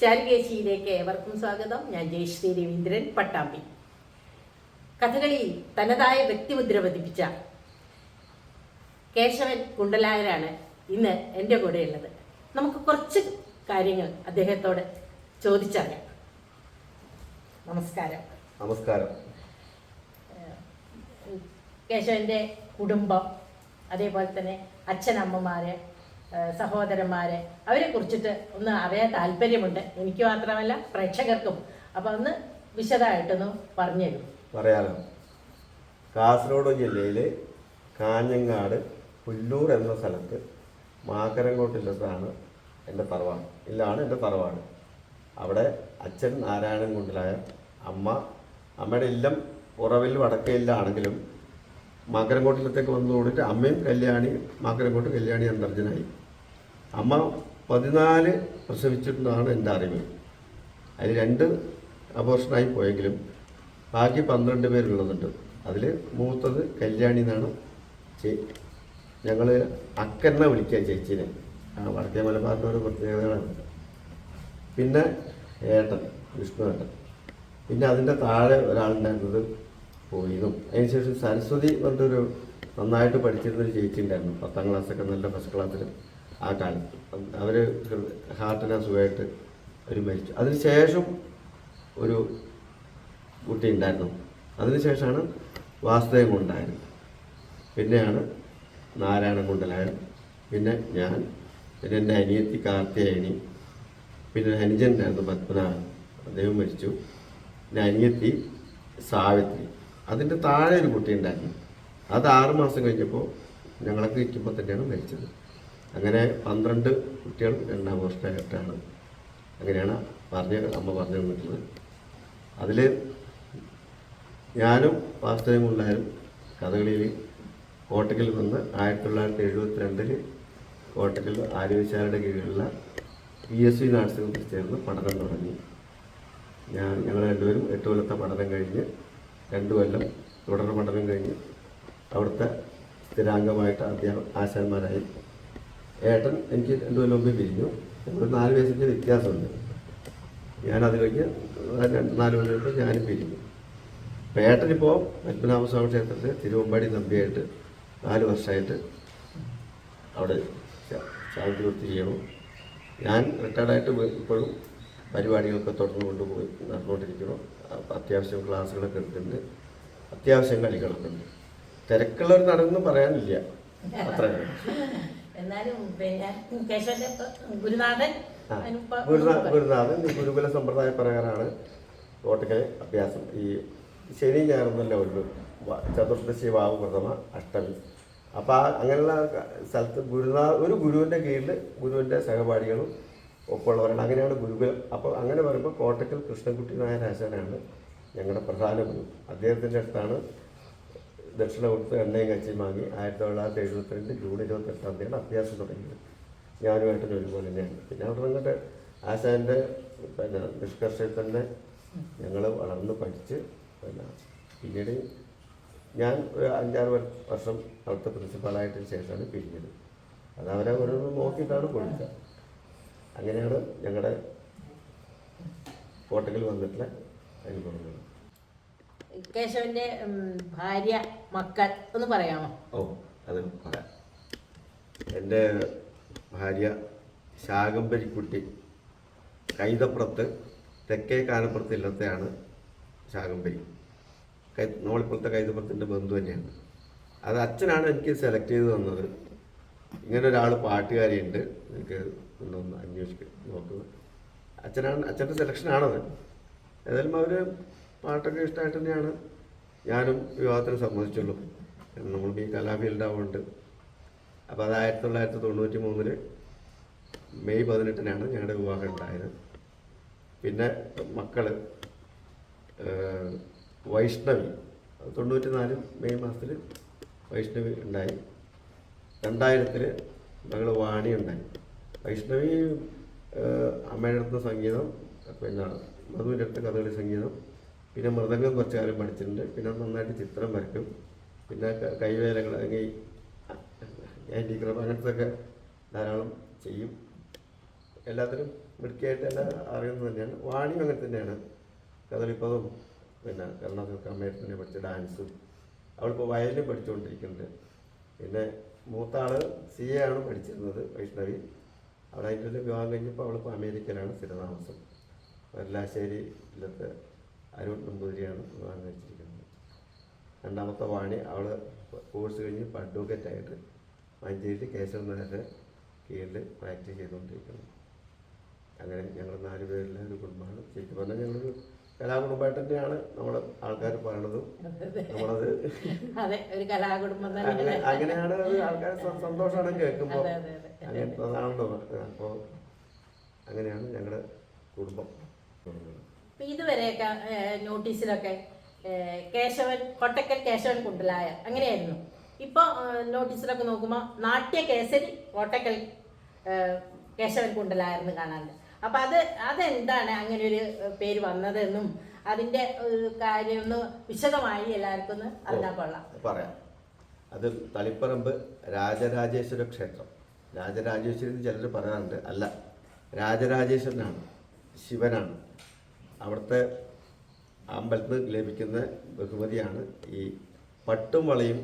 ചാരുകേശിയിലേക്ക് ഏവർക്കും സ്വാഗതം. ഞാൻ ജയശ്രീ രവീന്ദ്രൻ പട്ടാമ്പി. കഥകളിയിൽ തനതായ വ്യക്തിമുദ്ര പതിപ്പിച്ച കേശവൻ കുണ്ടലായരാണ് ഇന്ന് എന്റെ കൂടെയുള്ളത്. നമുക്ക് കുറച്ച് കാര്യങ്ങൾ അദ്ദേഹത്തോട് ചോദിച്ചറിയാം. നമസ്കാരം. നമസ്കാരം. കേശവന്റെ കുടുംബം അതേപോലെ തന്നെ അച്ഛനമ്മമാര് സഹോദരന്മാര്. അവരെ കുറിച്ചിട്ട് ഒന്ന് അറിയാൻ താല്പര്യമുണ്ട്. എനിക്ക് മാത്രമല്ല പ്രേക്ഷകർക്കും. അപ്പൊ ഒന്ന് വിശദമായിട്ടൊന്ന് പറഞ്ഞുതരും. പറയാലോ. കാസർഗോഡ് ജില്ലയിലെ കാഞ്ഞങ്ങാട് പുല്ലൂർ എന്ന സ്ഥലത്ത് മാക്കരങ്കോട്ടില്ലത്താണ് എന്റെ തറവാട്. ഇല്ലാണ് എന്റെ തറവാട്. അവിടെ അച്ഛൻ നാരായണൻ കുണ്ടിലായ അമ്മ അമ്മയുടെ ഇല്ലം ഉറവിൽ വടക്കയിലാണെങ്കിലും മാക്കരങ്കോട്ടിലത്തേക്ക് വന്നുകൂടിയിട്ട് അമ്മയും കല്യാണി മാക്കരങ്കോട്ട് കല്യാണി അന്തർജനായി. അമ്മ പതിനാല് പ്രസവിച്ചിട്ടുണ്ടെന്നാണ് എന്റെ അറിവ്. അതിൽ രണ്ട് അബോർഷനായി പോയെങ്കിലും ബാക്കി പന്ത്രണ്ട് പേരുള്ളതുണ്ട്. അതിൽ മൂത്തത് കല്യാണി എന്നാണ് ചേ ഞങ്ങൾ അക്കെന്ന വിളിക്കുക ചേച്ചീനെ. ആ വടക്കേ മലബാറിന്റെ ഒരു പ്രത്യേകതകളാണ്. പിന്നെ ഏട്ടൻ വിഷ്ണു ഏട്ടൻ. പിന്നെ അതിന്റെ താഴെ ഒരാളുണ്ടായിരുന്നത് പോയിരുന്നു അതിനുശേഷം സരസ്വതി പറഞ്ഞൊരു നന്നായിട്ട് പഠിച്ചിരുന്നൊരു ചേച്ചി ഉണ്ടായിരുന്നു പത്താം ക്ലാസ്സൊക്കെ നല്ല ഫസ്റ്റ് ക്ലാസ്സിൽ ആ കാലത്ത്. അവർ ഹാർട്ടിന് അസുഖമായിട്ട് ഒരു മരിച്ചു. അതിനുശേഷം ഒരു കുട്ടി ഉണ്ടായിരുന്നു. അതിനുശേഷമാണ് വാസ്തവം ഉണ്ടായത് പിന്നെയാണ് നാരായണ കുണ്ടലായൻ പിന്നെ ഞാൻ പിന്നെ എന്റെ അനിയത്തി കാർത്തികേയനി പിന്നെ അനുജൻ ഉണ്ടായിരുന്നു പത്മനാഭൻ. അദ്ദേഹം മരിച്ചു. പിന്നെ അനിയത്തി സാവിത്രി. അതിന്റെ താഴെ ഒരു കുട്ടി ഉണ്ടായിരുന്നു. അത് ആറ് മാസം കഴിഞ്ഞപ്പോൾ ഞങ്ങളൊക്കെ ഇരിക്കുമ്പോൾ തന്നെയാണ് മരിച്ചത്. അങ്ങനെ പന്ത്രണ്ട് കുട്ടികൾ രണ്ടാം വർഷമായിട്ടാണ് അങ്ങനെയാണ് പറഞ്ഞ അമ്മ പറഞ്ഞു തന്നിട്ടുള്ളത്. അതിൽ ഞാനും വാസ്തവമുള്ളാരും കഥകളിയിൽ കോട്ടക്കിൽ നിന്ന് ആയിരത്തി തൊള്ളായിരത്തി എഴുപത്തി രണ്ടിൽ കോട്ടക്കിൽ ആര്യവിശാലയുടെ കീഴിലുള്ള പി എസ് സി നാട്സിൽ ചേർന്ന് പഠനം തുടങ്ങി. ഞാൻ ഞങ്ങൾ രണ്ടുപേരും എട്ട് കൊല്ലത്തെ പഠനം കഴിഞ്ഞ് രണ്ട് കൊല്ലം തുടർ പഠനം കഴിഞ്ഞ് അവിടുത്തെ സ്ഥിരാംഗമായിട്ട് അധ്യാപക ആശാന്മാരായി. ഏട്ടൻ എനിക്ക് രണ്ടു കൊല്ലം മുമ്പേ പിരിഞ്ഞു. ഒരു നാല് വയസ്സിന്റെ വ്യത്യാസമുണ്ട്. ഞാൻ അത് കഴിഞ്ഞ് രണ്ട് നാല് കൊല്ലം ഞാനും പിരിഞ്ഞു. അപ്പോൾ ഏട്ടനിപ്പോൾ പത്മനാഭസ്വാമി ക്ഷേത്രത്തിൽ തിരുവമ്പാടി നമ്പിയായിട്ട് നാല് വർഷമായിട്ട് അവിടെ ശാന്തി വൃത്തി ചെയ്യണം ഞാൻ റിട്ടയർഡായിട്ട് ഇപ്പോഴും പരിപാടികളൊക്കെ തുടർന്ന് കൊണ്ടുപോയി നടന്നുകൊണ്ടിരിക്കുന്നു. അത്യാവശ്യം ക്ലാസ്സുകളൊക്കെ എടുക്കുന്നുണ്ട് അത്യാവശ്യം കളികളൊക്കെ ഉണ്ട് തിരക്കുള്ളൊരു നടന്നും പറയാനില്ല. അത്ര എന്നാലും പിന്നെ കേശവന്റെ ഗുരുനാഥൻ ഗുരുകുല സമ്പ്രദായ പ്രകാരമാണ് തോട്ടക്കലെ അഭ്യാസം. ഈ ശനി ഞായറൊന്നല്ല ഉള്ളൂ. ചതുർദശി വാവ് പ്രഥമ അഷ്ടമി. അപ്പം ആ അങ്ങനെയുള്ള സ്ഥലത്ത് ഗുരുനാ ഒരു ഗുരുവിന്റെ കീഴിൽ ഗുരുവിന്റെ സഹപാഠികളും ഒപ്പമുള്ളവരാണ്. അങ്ങനെയാണ് ഗുരുകുലം. അപ്പോൾ അങ്ങനെ വരുമ്പോൾ കോട്ടക്കൽ കൃഷ്ണൻകുട്ടി നായർ ആശാനാണ് ഞങ്ങളുടെ പ്രധാന ഗുരു. അദ്ദേഹത്തിന്റെ അടുത്താണ് ദക്ഷിണ കൊടുത്ത് എണ്ണയും കച്ചിയും വാങ്ങി ആയിരത്തി തൊള്ളായിരത്തി എഴുപത്തിരണ്ട് ജൂൺ ഇരുപത്തെട്ടാം തീയതി അഭ്യാസം തുടങ്ങിയത്. ഞാനുമായിട്ട് ഒരുപോലെ തന്നെയാണ്. പിന്നെ അവിടെ നിന്നിട്ട് ആശാന്റെ പിന്നെ നിഷ്കർഷയിൽ തന്നെ ഞങ്ങൾ വളർന്ന് പഠിച്ച് പിന്നെ പിന്നീട് ഞാൻ ഒരു അഞ്ചാറ് വർഷം അവിടുത്തെ പ്രിൻസിപ്പാളായിട്ടതിന് ശേഷമാണ് പിരിഞ്ഞത്. അത് അവരെ ഓരോന്ന് നോക്കിയിട്ടാണ് കൊടുക്കുക അങ്ങനെയാണ് ഞങ്ങളുടെ കോട്ടയിൽ വന്നിട്ടുള്ള അനുഭവങ്ങൾ കേശവന്റെ ഭാര്യ മക്കൾ ഒന്ന് പറയാമോ? ഓ അത് പറയാം. എന്റെ ഭാര്യ ശാകമ്പരിക്കുട്ടി കൈതപ്പുറത്ത് തെക്കേ കാനപ്പുറത്ത് ഇല്ലത്തെയാണ് ശാകമ്പരി കൈ നമ്മളിപ്പോഴത്തെ കൈതപ്പുറത്തിന്റെ ബന്ധു തന്നെയാണ്. അത് അച്ഛനാണ് എനിക്ക് സെലക്ട് ചെയ്ത് തന്നത്. ഇങ്ങനെ ഒരാൾ പാട്ടുകാരിയുണ്ട്. എനിക്ക് ഒന്നൊന്ന് അന്വേഷിക്കും നോക്കുക അച്ഛനാണ് അച്ഛന്റെ സെലക്ഷനാണത്. ഏതായാലും അവർ പാട്ടൊക്കെ ഇഷ്ടമായിട്ട് തന്നെയാണ്. ഞാനും വിവാഹത്തിന് സമ്മതിച്ചുള്ളൂ. നമ്മൾ ഈ കലാഫീൽഡ് ആവുന്നുണ്ട് അപ്പോൾ അത് ആയിരത്തി തൊള്ളായിരത്തി തൊണ്ണൂറ്റി മൂന്നിൽ മെയ് പതിനെട്ടിനാണ് ഞങ്ങളുടെ വിവാഹം ഉണ്ടായത്. പിന്നെ മക്കൾ വൈഷ്ണവി. തൊണ്ണൂറ്റി നാല് മെയ് മാസത്തിൽ വൈഷ്ണവി ഉണ്ടായി. രണ്ടായിരത്തിൽ ഞങ്ങൾ വാണി ഉണ്ടായി വൈഷ്ണവി അമ്മയുടെ സംഗീതം പിന്നെ മധുവിന്റെ കഥകളി സംഗീതം പിന്നെ മൃദംഗം കുറച്ച് കാലം പഠിച്ചിട്ടുണ്ട്. പിന്നെ നന്നായിട്ട് ചിത്രം വരയ്ക്കും. പിന്നെ കൈവേലകൾ അല്ലെങ്കിൽ ഹാൻഡിക്രാഫ്റ്റ് അങ്ങനത്തെ ഒക്കെ ധാരാളം ചെയ്യും. എല്ലാത്തിനും മിടുക്കിയായിട്ട് എല്ലാം അറിയുന്നത് തന്നെയാണ്. വാണിയും അങ്ങനെ തന്നെയാണ്. കഥളിപ്പതും പിന്നെ കർണാടക തന്നെ പഠിച്ച ഡാൻസും. അവളിപ്പോൾ വയലിൻ പഠിച്ചുകൊണ്ടിരിക്കുന്നുണ്ട്. പിന്നെ മൂത്ത ആൾ സി എ ആണ് പഠിച്ചിരുന്നത് വൈഷ്ണവി. അവിടെ അതിന്റെ വിവാഹം കഴിഞ്ഞപ്പോൾ അവളിപ്പോൾ അമേരിക്കയിലാണ് സ്ഥിരതാമസം. വെല്ലാശ്ശേരി ഇല്ലത്തെ അരുൺ നമ്പൂതിരിയാണ് വിവാഹം കഴിച്ചിരിക്കുന്നത്. രണ്ടാമത്തെ വാണി അവൾ കോഴ്സ് കഴിഞ്ഞ് ഇപ്പോൾ അഡ്വക്കേറ്റ് ആയിട്ട് മഞ്ചേരി കേശവൻ നായരുടെ കീഴിൽ പ്രാക്ടീസ് ചെയ്തുകൊണ്ടിരിക്കുന്നു. അങ്ങനെ ഞങ്ങൾ നാല് പേരിലെ ഒരു കുടുംബമാണ്. ശരിക്കും പറഞ്ഞാൽ ഞങ്ങളൊരു കലാകുടുംബമായിട്ട് നമ്മൾ നമ്മുടെ ആൾക്കാർ പറയുന്നത് നമ്മളത് അങ്ങനെയാണ് അത് ആൾക്കാർ സന്തോഷമാണ് കേൾക്കുമ്പോൾ അങ്ങനെ അതാണല്ലോ അപ്പോൾ അങ്ങനെയാണ് ഞങ്ങളുടെ കുടുംബം. ഇതുവരെയൊക്കെ നോട്ടീസിലൊക്കെ കേശവൻ കൊട്ടക്കൽ കേശവൻ കുണ്ടലായ അങ്ങനെയായിരുന്നു. ഇപ്പൊ ഏഹ്, നോട്ടീസിലൊക്കെ നോക്കുമ്പോൾ നാട്യ കേസരി കോട്ടക്കൽ കേശവൻ കുണ്ടലായെന്ന് കാണാനുണ്ട് അപ്പൊ അത് അതെന്താണ് അങ്ങനെ ഒരു പേര് വന്നതെന്നും അതിന്റെ കാര്യമൊന്ന് കാര്യം ഒന്ന് വിശദമായി എല്ലാവർക്കും ഒന്ന് അറിഞ്ഞാൽ കൊള്ളാം. പറയാം. അത് തളിപ്പറമ്പ് രാജരാജേശ്വര ക്ഷേത്രം. രാജരാജേശ്വരി എന്ന് ചിലർ പറയാറുണ്ട് അല്ല രാജരാജേശ്വരനാണ് ശിവനാണ്. അവിടുത്തെ അമ്പലത്തിൽ നിന്ന് ലഭിക്കുന്ന ബഹുമതിയാണ് ഈ പട്ടും വളയും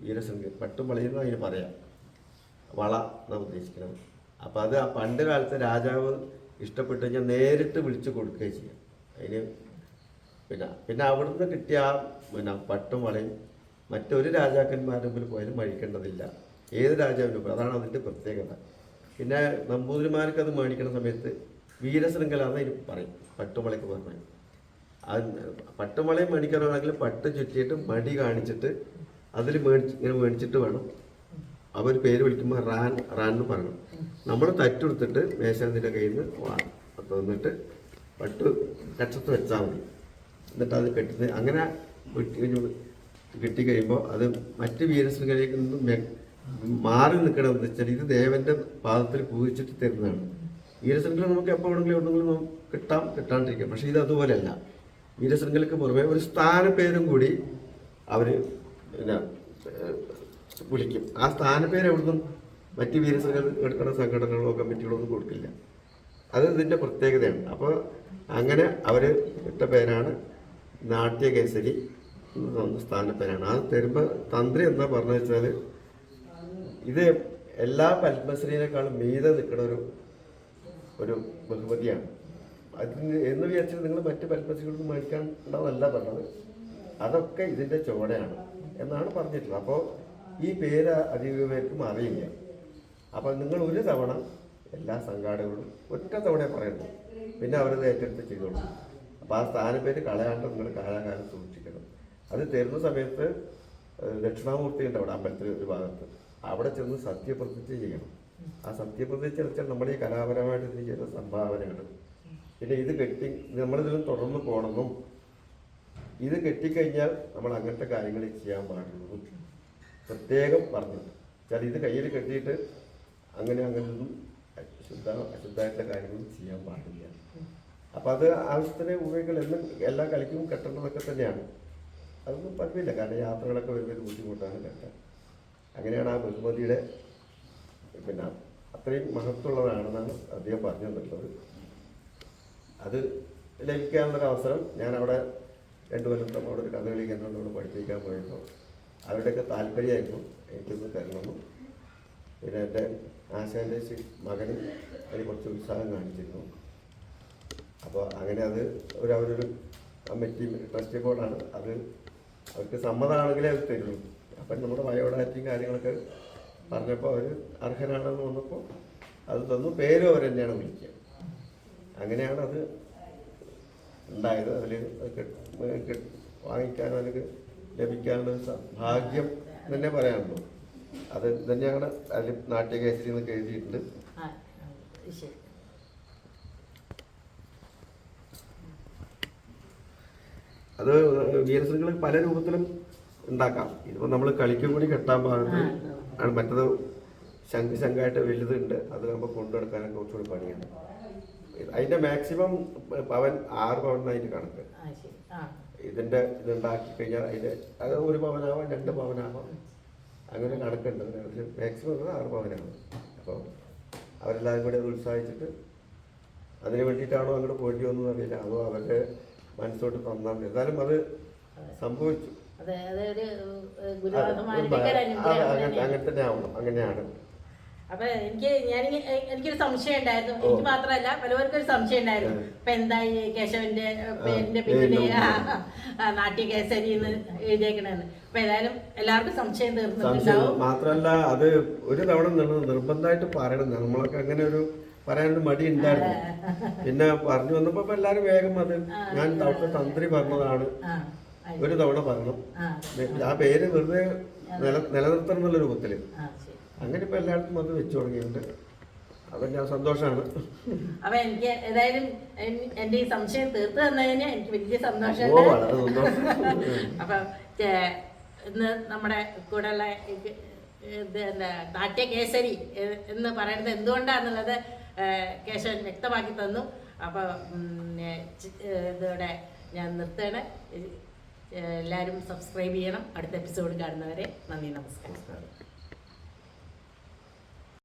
വീരശൃംഗ പട്ടും വളയും എന്ന് അതിന് പറയാം. വള എന്നാണ് ഉദ്ദേശിക്കുന്നത്. അപ്പം അത് ആ പണ്ട് കാലത്ത് രാജാവ് ഇഷ്ടപ്പെട്ടു കഴിഞ്ഞാൽ നേരിട്ട് വിളിച്ചു കൊടുക്കുകയും ചെയ്യാം. അതിന് പിന്നെ പിന്നെ അവിടുന്ന് കിട്ടിയ പിന്നെ പട്ടും വളയും മറ്റൊരു രാജാക്കന്മാരുടെ മുമ്പിൽ പോയാലും വഴിക്കേണ്ടതില്ല ഏത് രാജാവിനും പോയി. അതാണ് അതിന്റെ പ്രത്യേകത. പിന്നെ നമ്പൂതിരിമാർക്ക് അത് മേടിക്കുന്ന സമയത്ത് വീരശൃംഖല എന്ന് അതിന് പറയും. പട്ടുമളയ്ക്ക് പറഞ്ഞു അത് പട്ടുമളയും മേടിക്കാനാണെങ്കിൽ പട്ട് ചുറ്റിയിട്ട് മടി കാണിച്ചിട്ട് അതിൽ മേടിച്ച് ഇങ്ങനെ മേടിച്ചിട്ട് വേണം. അവർ പേര് വിളിക്കുമ്പോൾ റാൻ റാൻ എന്ന് പറയണം. നമ്മൾ തറ്റെടുത്തിട്ട് മേശാന്തിന്റെ കയ്യിൽ നിന്ന് തന്നിട്ട് പട്ട് കക്ഷത്ത് വെച്ചാൽ മതി. എന്നിട്ട് അത് കെട്ടുന്നത് അങ്ങനെ കിട്ടിക്കഴിയുമ്പോൾ അത് മറ്റ് വീരശൃംഖലയിൽ നിന്നും മാറി നിൽക്കണമെന്ന് വെച്ചാൽ ഇത് ദേവന്റെ പാദത്തിൽ കുതിച്ചിട്ട് തരുന്നതാണ്. വീരശൃംഖല നമുക്ക് എപ്പോൾ വേണമെങ്കിലും ഉണ്ടെങ്കിലും കിട്ടാം കിട്ടാണ്ടിരിക്കാം. പക്ഷേ ഇത് അതുപോലെയല്ല. വീരശൃംഖലയ്ക്ക് പുറമെ ഒരു സ്ഥാനപ്പേരും കൂടി അവർ പിന്നെ വിളിക്കും. ആ സ്ഥാനപ്പേര് എവിടുന്നും മറ്റ് വീരശൃംഖല എടുക്കുന്ന സംഘടനകളോ കമ്മിറ്റികളോ ഒന്നും കൊടുക്കില്ല. അത് ഇതിന്റെ പ്രത്യേകതയാണ്. അപ്പോൾ അങ്ങനെ അവർ ഇട്ട പേരാണ് നാട്യകേസരി സ്ഥാനപ്പേരാണ് അത് തരുമ്പോൾ തന്ത്രി എന്താ പറഞ്ഞു വെച്ചാൽ ഇത് എല്ലാ പത്മശ്രീനേക്കാളും മീതെ നിൽക്കുന്ന ഒരു ഒരു ബഹുമതിയാണ്. അതിന് എന്ന് വിചാരിച്ചാൽ നിങ്ങൾ മറ്റ് പത്മശ്രീകളൊന്നും മേടിക്കാൻ പറഞ്ഞത്. അതൊക്കെ ഇതിന്റെ ചുവടയാണ് എന്നാണ് പറഞ്ഞിട്ടുള്ളത്. അപ്പോൾ ഈ പേര് അധികം പേർക്കും അറിയില്ല. അപ്പോൾ നിങ്ങൾ ഒരു തവണ എല്ലാ സംഘാടകരോടും ഒറ്റ തവണ പറയുന്നു. പിന്നെ അവരത് ഏറ്റെടുത്ത് ചെയ്തോളൂ. അപ്പോൾ ആ സ്ഥാനപ്പേര് കളയാണ്ട് നിങ്ങൾ കാലാകാലം സൂക്ഷിക്കണം. അത് തരുന്ന സമയത്ത് ദക്ഷിണാമൂർത്തി ഉണ്ട് അവിടെ അമ്പലത്തിൽ ഒരു ഭാഗത്ത്. അവിടെ ചെന്ന് സത്യപ്രതിജ്ഞ ചെയ്യണം. ആ സത്യപ്രതിജ്ഞ വെച്ചാൽ നമ്മുടെ ഈ കലാപരമായിട്ട് ഇതിന് ചെയ്ത സംഭാവനകൾ. പിന്നെ ഇത് കെട്ടി നമ്മളിതിലും തുടർന്ന് പോകണമെന്നും ഇത് കെട്ടിക്കഴിഞ്ഞാൽ നമ്മൾ അങ്ങനത്തെ കാര്യങ്ങൾ ചെയ്യാൻ പാടുള്ളൂ. പ്രത്യേകം പറഞ്ഞു വെച്ചാൽ ഇത് കയ്യിൽ കെട്ടിയിട്ട് അങ്ങനെ അങ്ങനെയൊന്നും അശുദ്ധ അശുദ്ധമായിട്ടുള്ള കാര്യങ്ങളും ചെയ്യാൻ പാടില്ല. അപ്പം അത് ആവശ്യത്തിന് ഉപയോഗിക്കൽ എന്നും എല്ലാ കളിക്കും കെട്ടേണ്ടതൊക്കെ തന്നെയാണ്. അതൊന്നും പറ്റില്ല കാരണം യാത്രകളൊക്കെ വരുമ്പോൾ ബുദ്ധിമുട്ടാണ് കെട്ടാൻ അങ്ങനെയാണ് ആ ബഹുമതിയുടെ പിന്നെ അത്രയും മഹത്വമുള്ളതാണെന്നാണ് അദ്ദേഹം പറഞ്ഞു തന്നിട്ടുള്ളത് അത് ലഭിക്കാനുള്ളൊരു അവസരം ഞാൻ അവിടെ രണ്ടു കൊല്ലം അവിടെ ഒരു കഥകളി കേന്ദ്രത്തോട് പഠിപ്പിക്കാൻ പോയപ്പോൾ അവരുടെയൊക്കെ താല്പര്യമായിരുന്നു എനിക്കൊന്ന് തരണമെന്നും. പിന്നെ എന്റെ ആശാന്റെ മകനും അതിന് കുറച്ച് ഉത്സാഹം കാണിച്ചിരുന്നു. അപ്പോൾ അങ്ങനെ അത് ഒരു അവരൊരു കമ്മിറ്റി ട്രസ്റ്റ് ബോർഡാണ് അത് അവർക്ക് സമ്മതമാണെങ്കിലേ അത് തരുള്ളൂ അപ്പം നമ്മുടെ ബയോഡാറ്റയും കാര്യങ്ങളൊക്കെ പറഞ്ഞപ്പോൾ അവർ അർഹനാണെന്ന് വന്നപ്പോൾ അത് തന്നു. പേരും അവർ തന്നെയാണ് വിളിക്കുക. അങ്ങനെയാണ് അത് ഉണ്ടായത്. അതിൽ വാങ്ങിക്കാൻ അല്ലെങ്കിൽ ലഭിക്കാനുള്ള ഭാഗ്യം തന്നെ പറയാനുള്ളൂ. അത് തന്നെയാണ് അതിൽ നാട്യകേസരി എന്നൊക്കെ എഴുതിയിട്ടുണ്ട് അത് വീരശൃംഖല പല രൂപത്തിലും ഉണ്ടാക്കാം. ഇതിപ്പോൾ നമ്മൾ കളിക്കും കൂടി കെട്ടാൻ പാകത്ത് ആണ് മറ്റത് ശംഖ് ശംഖായിട്ട് വലുതുണ്ട്. അത് നമ്മൾ കൊണ്ടുനടക്കാനൊക്കെ കുറച്ചുകൂടി പണിയാണ് അതിന്റെ മാക്സിമം പവൻ ആറ് പവൻ അതിന്റെ കണക്ക്. ഇതിന്റെ ഇതുണ്ടാക്കി കഴിഞ്ഞാൽ അതിന്റെ അത് ഒരു പവനാവാം രണ്ട് പവനാവാം. അങ്ങനെ നടക്കേണ്ടത് അതിൽ മാക്സിമം ആറ് പവനാണ്. അപ്പോൾ അവരെല്ലാവരും കൂടി അത് ഉത്സാഹിച്ചിട്ട് അതിന് വേണ്ടിയിട്ടാണോ അങ്ങോട്ട് പോയിട്ട് വന്നതെന്ന് അറിയില്ല. അതോ അവരുടെ മനസ്സോട്ട് തന്നാൽ എന്തായാലും അത് സംഭവിച്ചു. അങ്ങനെ തന്നെ ആവണം അങ്ങനെയാണ്. അപ്പൊ എനിക്ക് ഞാൻ എനിക്കൊരു സംശയം ഉണ്ടായിരുന്നു. എനിക്ക് മാത്രമല്ല പലവർക്കും ഒരു സംശയം ഉണ്ടായിരുന്നു. ഇപ്പൊ എന്തായി കേശവന്റെ പേരിന്റെ പിന്നെ നാട്യ കേസരി എന്ന് എഴുതിയേക്കണെന്ന്. അപ്പൊ ഏതായാലും എല്ലാവർക്കും സംശയം തീർന്നിട്ടുണ്ടാവും. മാത്രമല്ല അത് ഒരു തവണ നിർ- നിർബന്ധമായിട്ട് പറയണം. നമ്മളൊക്കെ അങ്ങനെ ഒരു പറയാനൊരു മടി ഉണ്ടായിരുന്നു. പിന്നെ പറഞ്ഞു വന്നപ്പോ എല്ലാരും വേഗം അത് ഞാൻ അവിടുത്തെ തന്ത്രി പറഞ്ഞതാണ്. ഒരു തവണ പറഞ്ഞു ആ പേര് വെറുതെ നില നിലനിർത്തണം എന്നുള്ള രൂപത്തിൽ അങ്ങനെ ഇപ്പൊ എല്ലായിടത്തും വന്ന് വെച്ചു തുടങ്ങിയിട്ടുണ്ട്. അതെന്നെ സന്തോഷമാണ് അപ്പൊ എനിക്ക് ഏതായാലും എന്റെ ഈ സംശയം തീർത്തു തന്നതിന് എനിക്ക് വലിയ സന്തോഷമുണ്ട് സന്തോഷം. അപ്പൊ ഇന്ന് നമ്മുടെ കൂടെയുള്ള എന്താ നാട്യകേസരി എന്ന് പറയുന്നത് എന്തുകൊണ്ടാന്നുള്ളത് ഏഹ്, കേശവൻ വ്യക്തമാക്കി തന്നു. അപ്പൊ ഉം, ഏ, ചി- ഏ, ഇതോടെ ഞാൻ നിർത്തുകയാണ്. ഏഹ്, എല്ലാവരും സബ്സ്ക്രൈബ് ചെയ്യണം. അടുത്ത എപ്പിസോഡ് കാണുന്നവരെ നന്ദി നമസ്കാരം.